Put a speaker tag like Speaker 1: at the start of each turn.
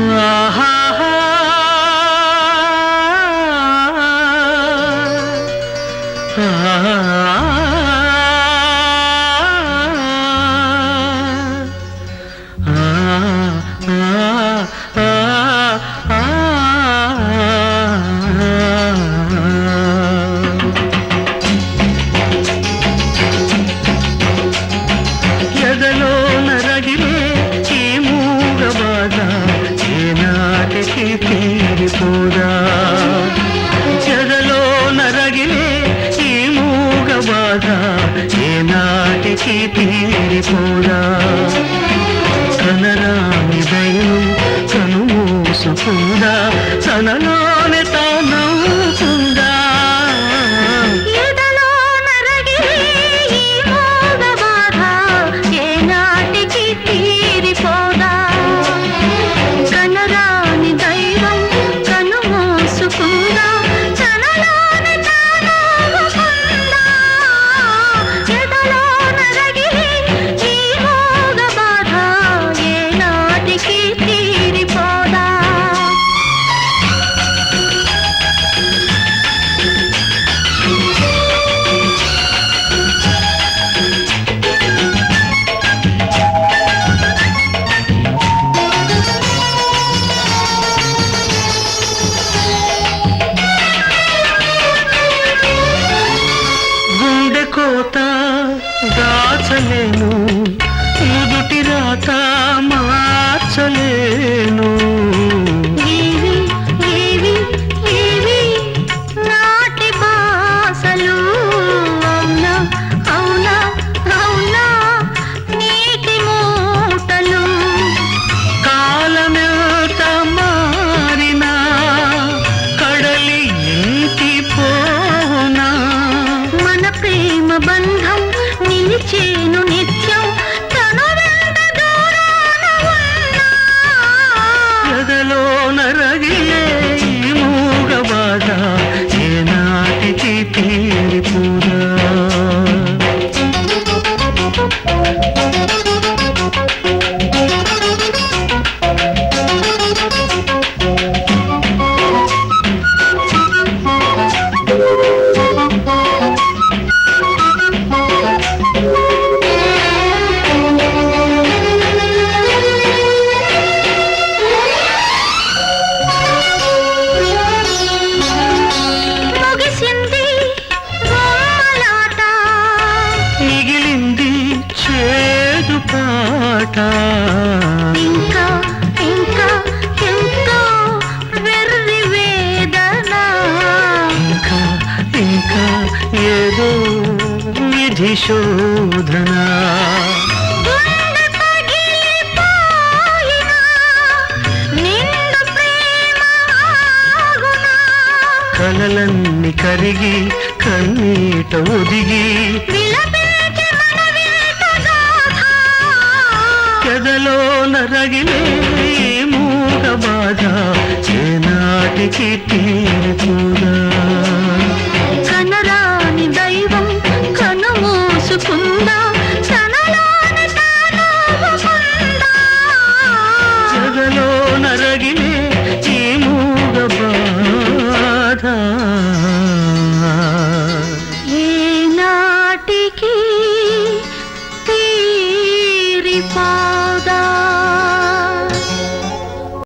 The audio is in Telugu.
Speaker 1: ఆహాహా. ఆ, బాధ ఏనాటికి తీరిపోదా కనరాని దైవం కనుమూసుకుందా తనలోనే కోత దాచలేను నుదుటి రాత మార్చలేను.
Speaker 2: బంధం నిలిచేను నిత్యం. తను వెంట దూరాన ఉన్నా
Speaker 1: ఎదలో నరగిలే
Speaker 2: ఇంకా ఇంకా ఎంతో వెర్రి వేదన.
Speaker 1: ఇంకా ఇంకా ఏదో విధి శోధన. కలలన్నీ కరిగి కన్నీట ఒదిగి రగిలే మూగ బాధ. ఏనాటికి తీరిపోదా